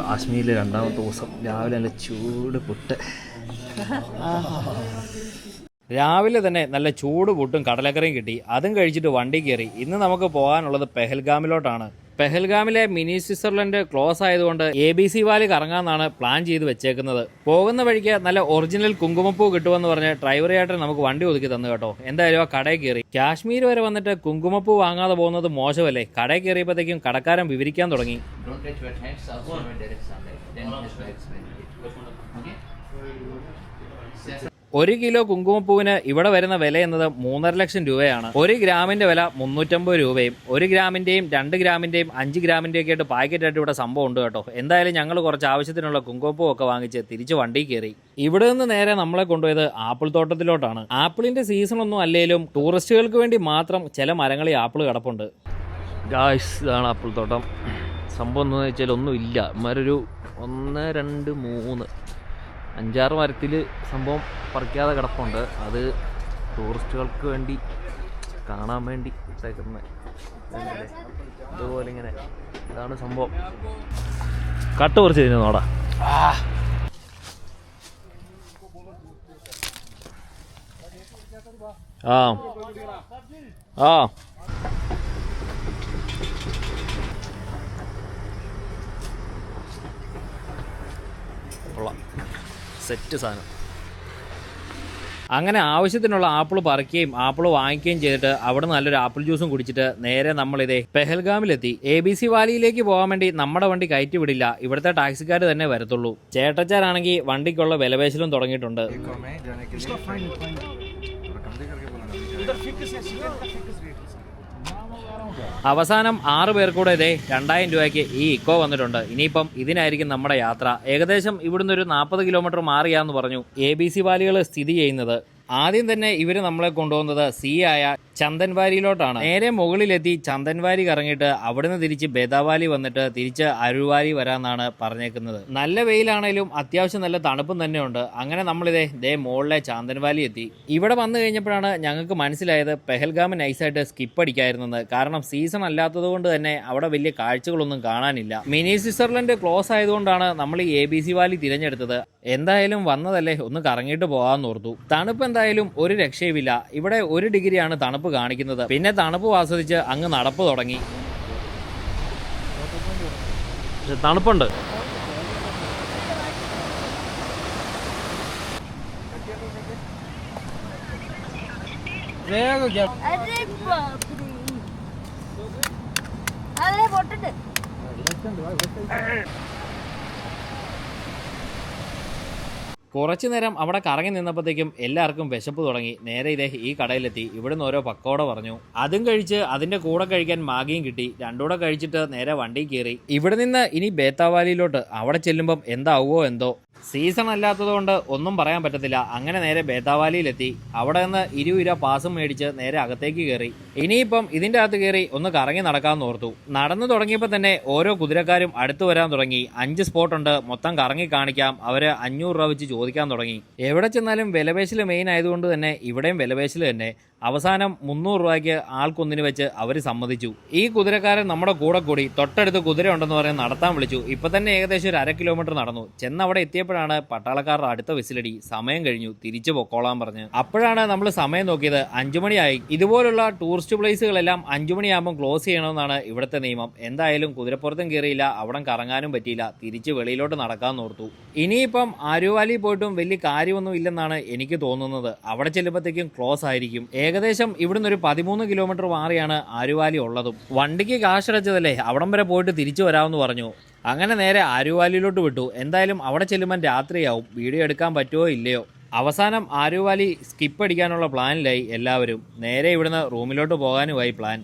കാശ്മീരിലെ രണ്ടാമത്തെ ദിവസം രാവിലെ നല്ല ചൂട് പുട്ട്. രാവിലെ തന്നെ നല്ല ചൂട് പുട്ടും കടലക്കറിയും കിട്ടി. അതും കഴിച്ചിട്ട് വണ്ടി കയറി. ഇന്ന് നമുക്ക് പോകാനുള്ളത് പെഹൽഗാമിലോട്ടാണ്. പെഹൽഗാമിലെ മിനി സ്വിറ്റ്സർലൻഡ് ക്ലോസ് ആയതുകൊണ്ട് എ ബി സി വാലി കറങ്ങാന്നാണ് പ്ലാൻ ചെയ്ത് വെച്ചേക്കുന്നത് പോകുന്ന വഴിക്ക് നല്ല ഒറിജിനൽ കുങ്കുമപ്പൂ കിട്ടുമെന്ന് പറഞ്ഞ് ഡ്രൈവർ ചേട്ടൻ നമുക്ക് വണ്ടി ഒതുക്കി തന്നു കേട്ടോ എന്തായാലും ആ കടയിൽ കയറി കാശ്മീർ വരെ വന്നിട്ട് കുങ്കുമപ്പൂ വാങ്ങാതെ പോകുന്നത് മോശമല്ലേ കടയിൽ കയറിയപ്പോഴത്തേക്കും കടക്കാരൻ വിവരിക്കാൻ തുടങ്ങി. Okay? ഒരു കിലോ കുങ്കുമപ്പൂവിന് ഇവിടെ വരുന്ന വില എന്നത് മൂന്നര ലക്ഷം രൂപയാണ്. ഒരു ഗ്രാമിന്റെ വില മുന്നൂറ്റമ്പത് രൂപയും ഒരു ഗ്രാമിന്റെയും രണ്ട് ഗ്രാമിന്റെയും അഞ്ച് ഗ്രാമിന്റെയും ഒക്കെ ആയിട്ട് പാക്കറ്റ് ആയിട്ട് ഇവിടെ സംഭവം ഉണ്ട് കേട്ടോ. എന്തായാലും ഞങ്ങൾ കുറച്ച് ആവശ്യത്തിനുള്ള കുങ്കുമപ്പൂ ഒക്കെ വാങ്ങിച്ച് തിരിച്ച് വണ്ടി കയറി. ഇവിടെ നിന്ന് നേരെ നമ്മളെ കൊണ്ടുപോയത് ആപ്പിൾ തോട്ടത്തിലോട്ടാണ്. ആപ്പിളിന്റെ സീസൺ ഒന്നും അല്ലെങ്കിലും ടൂറിസ്റ്റുകൾക്ക് വേണ്ടി മാത്രം ചില മരങ്ങളിൽ ആപ്പിൾ കിടപ്പുണ്ട്. ഇതാണ് ആപ്പിൾ തോട്ടം. സംഭവം എന്താണെന്ന് വെച്ചാൽ ഒന്നുമില്ല. ഇമാരൊരു ഒന്ന് രണ്ട് മൂന്ന് അഞ്ചാറ് മരത്തിൽ സംഭവം പറിക്കാതെ കിടപ്പുണ്ട്. അത് ടൂറിസ്റ്റുകൾക്ക് വേണ്ടി കാണാൻ വേണ്ടി ഇട്ടേക്കുന്ന. അതുപോലെ ഇങ്ങനെ ഇതാണ് സംഭവം. കട്ട് കുറച്ച് കഴിഞ്ഞു നോടാ. ആ. ആ. കൊള്ളാം. സെറ്റ് സാധനം. അങ്ങനെ ആവശ്യത്തിനുള്ള ആപ്പിൾ പറിക്കുകയും ആപ്പിൾ വാങ്ങിക്കുകയും ചെയ്തിട്ട് അവിടെ നല്ലൊരു ആപ്പിൾ ജ്യൂസും കുടിച്ചിട്ട് നേരെ നമ്മളിതേ പെഹൽഗാമിലെത്തി. എ ബി സി വാലിയിലേക്ക് പോകാൻ വേണ്ടി നമ്മുടെ വണ്ടി കയറ്റി വിടില്ല. ഇവിടുത്തെ ടാക്സിക്കാർ തന്നെ വരത്തുള്ളൂ. ചേട്ടച്ചാരാണെങ്കിൽ വണ്ടിക്കുള്ള വിലപേശലും തുടങ്ങിയിട്ടുണ്ട്. അവസാനം ആറ് പേർ കൂടെ ഇതേ രണ്ടായിരം രൂപയ്ക്ക് ഈ ഇക്കോ വന്നിട്ടുണ്ട്. ഇനിയിപ്പം ഇതിനായിരിക്കും നമ്മുടെ യാത്ര. ഏകദേശം ഇവിടുന്ന് ഒരു നാൽപ്പത് കിലോമീറ്റർ മാറിയാന്ന് പറഞ്ഞു എ ബി സി വാലികൾ സ്ഥിതി ചെയ്യുന്നത്. ആദ്യം തന്നെ ഇവർ നമ്മളെ കൊണ്ടുപോകുന്നത് സി ആയ ചന്ദൻവാരിയിലോട്ടാണ്. നേരെ മുകളിലെത്തി ചന്ദൻവാരി കറങ്ങിയിട്ട് അവിടുന്ന് തിരിച്ച് ബേദാവാലി വന്നിട്ട് തിരിച്ച് അരുവാലി വരാന്നാണ് പറഞ്ഞേക്കുന്നത്. നല്ല വെയിലാണേലും അത്യാവശ്യം നല്ല തണുപ്പും തന്നെയുണ്ട്. അങ്ങനെ നമ്മളിതേ ദേ മുകളിലെ ചാന്തൻവാലി എത്തി. ഇവിടെ വന്നു കഴിഞ്ഞപ്പോഴാണ് ഞങ്ങൾക്ക് മനസ്സിലായത് പെഹൽഗാം നൈസായിട്ട് സ്കിപ്പ് അടിക്കായിരുന്നത് കാരണം സീസൺ അല്ലാത്തത് കൊണ്ട് തന്നെ അവിടെ വലിയ കാഴ്ചകളൊന്നും കാണാനില്ല. മിനി സ്വിറ്റ്സർലൻഡ് ക്ലോസ് ആയതുകൊണ്ടാണ് നമ്മൾ ഈ എ ബി സി വാലി തിരഞ്ഞെടുത്തത്. എന്തായാലും വന്നതല്ലേ ഒന്ന് കറങ്ങിയിട്ട് പോകാൻ ഓർത്തു. തണുപ്പ് എന്തായാലും ഒരു രക്ഷയുമില്ല. ഇവിടെ ഒരു ഡിഗ്രിയാണ് തണുപ്പ് കാണിക്കുന്നത്. പിന്നെ തണുപ്പ് ആസ്വദിച്ച് അങ്ങ് നടപ്പ് തുടങ്ങി. തണുപ്പുണ്ട്. അല്ലേ കുറച്ചു നേരം അവിടെ കറങ്ങി നിന്നപ്പോഴത്തേക്കും എല്ലാവർക്കും വിശപ്പ് തുടങ്ങി. നേരെ ഇതേ ഈ കടയിലെത്തി. ഇവിടുന്ന് ഓരോ പക്കോട പറഞ്ഞു. അതും കഴിച്ച് അതിന്റെ കൂടെ കഴിക്കാൻ മാഗിയും കിട്ടി. രണ്ടൂടെ കഴിച്ചിട്ട് നേരെ വണ്ടി കയറി. ഇവിടെ നിന്ന് ഇനി ബേത്താവാലിയിലോട്ട്. അവിടെ ചെല്ലുമ്പം എന്താവോ എന്തോ. സീസൺ അല്ലാത്തതുകൊണ്ട് ഒന്നും പറയാൻ പറ്റത്തില്ല. അങ്ങനെ നേരെ ബേതാവാലിയിലെത്തി. അവിടെ നിന്ന് ഇരു ഇര പാസും മേടിച്ച് നേരെ അകത്തേക്ക് കയറി. ഇനിയിപ്പം ഇതിന്റെ അകത്ത് കയറി ഒന്ന് കറങ്ങി നടക്കാമെന്ന് ഓർത്തു. നടന്നു തുടങ്ങിയപ്പോൾ തന്നെ ഓരോ കുതിരക്കാരും അടുത്തു വരാൻ തുടങ്ങി. അഞ്ച് സ്പോട്ട് ഉണ്ട്. മൊത്തം കറങ്ങി കാണിക്കാം. അവർ അഞ്ഞൂറ് രൂപ വെച്ച് ചോദിക്കാൻ തുടങ്ങി. എവിടെ ചെന്നാലും വിലപേശൽ മെയിൻ ആയതുകൊണ്ട് തന്നെ ഇവിടെയും വിലപേശൽ തന്നെ. അവസാനം മുന്നൂറ് രൂപയ്ക്ക് ആൾക്കൊന്നിന് വെച്ച് അവർ സമ്മതിച്ചു. ഈ കുതിരക്കാരൻ നമ്മുടെ കൂടെ കൂടി തൊട്ടടുത്ത് കുതിര ഉണ്ടെന്ന് പറഞ്ഞ് നടത്താൻ വിളിച്ചു. ഇപ്പം തന്നെ ഏകദേശം ഒരു അര കിലോമീറ്റർ നടന്നു. ചെന്ന് അവിടെ എത്തിയപ്പോഴാണ് പട്ടാളക്കാരുടെ അടുത്ത വിസിലടി. സമയം കഴിഞ്ഞു. തിരിച്ചു പൊക്കോളാൻ പറഞ്ഞ്. അപ്പോഴാണ് നമ്മൾ സമയം നോക്കിയത് അഞ്ചുമണിയായി ഇതുപോലുള്ള ടൂറിസ്റ്റ് പ്ലേസുകളെല്ലാം അഞ്ചുമണിയാകുമ്പോൾ ക്ലോസ് ചെയ്യണമെന്നാണ് ഇവിടുത്തെ നിയമം. എന്തായാലും കുതിരപ്പുറത്തും കയറിയില്ല. അവിടെ കറങ്ങാനും പറ്റിയില്ല. തിരിച്ച് വെളിയിലോട്ട് നടക്കാൻ ഓർത്തു. ഇനിയിപ്പം ആരുവാലി പോയിട്ടും വലിയ കാര്യമൊന്നും ഇല്ലെന്നാണ് എനിക്ക് തോന്നുന്നത്. അവിടെ ചെല്ലുമ്പോഴത്തേക്കും ക്ലോസ് ആയിരിക്കും. ഏകദേശം ഇവിടുന്ന് ഒരു പതിമൂന്ന് കിലോമീറ്റർ മാറിയാണ് ആരുവാലി ഉള്ളതും. വണ്ടിക്ക് കാശടച്ചതല്ലേ അവിടം വരെ പോയിട്ട് തിരിച്ചു വരാമെന്ന് പറഞ്ഞു. അങ്ങനെ നേരെ ആരുവാലിയിലോട്ട് വിട്ടു. എന്തായാലും അവിടെ ചെല്ലുമ്പോൾ രാത്രിയാവും. വീഡിയോ എടുക്കാൻ പറ്റുമോ ഇല്ലയോ? അവസാനം ആരുവാലി സ്കിപ്പ് അടിക്കാനുള്ള പ്ലാനിലായി എല്ലാവരും. നേരെ ഇവിടുന്ന് റൂമിലോട്ട് പോകാനുമായി പ്ലാൻ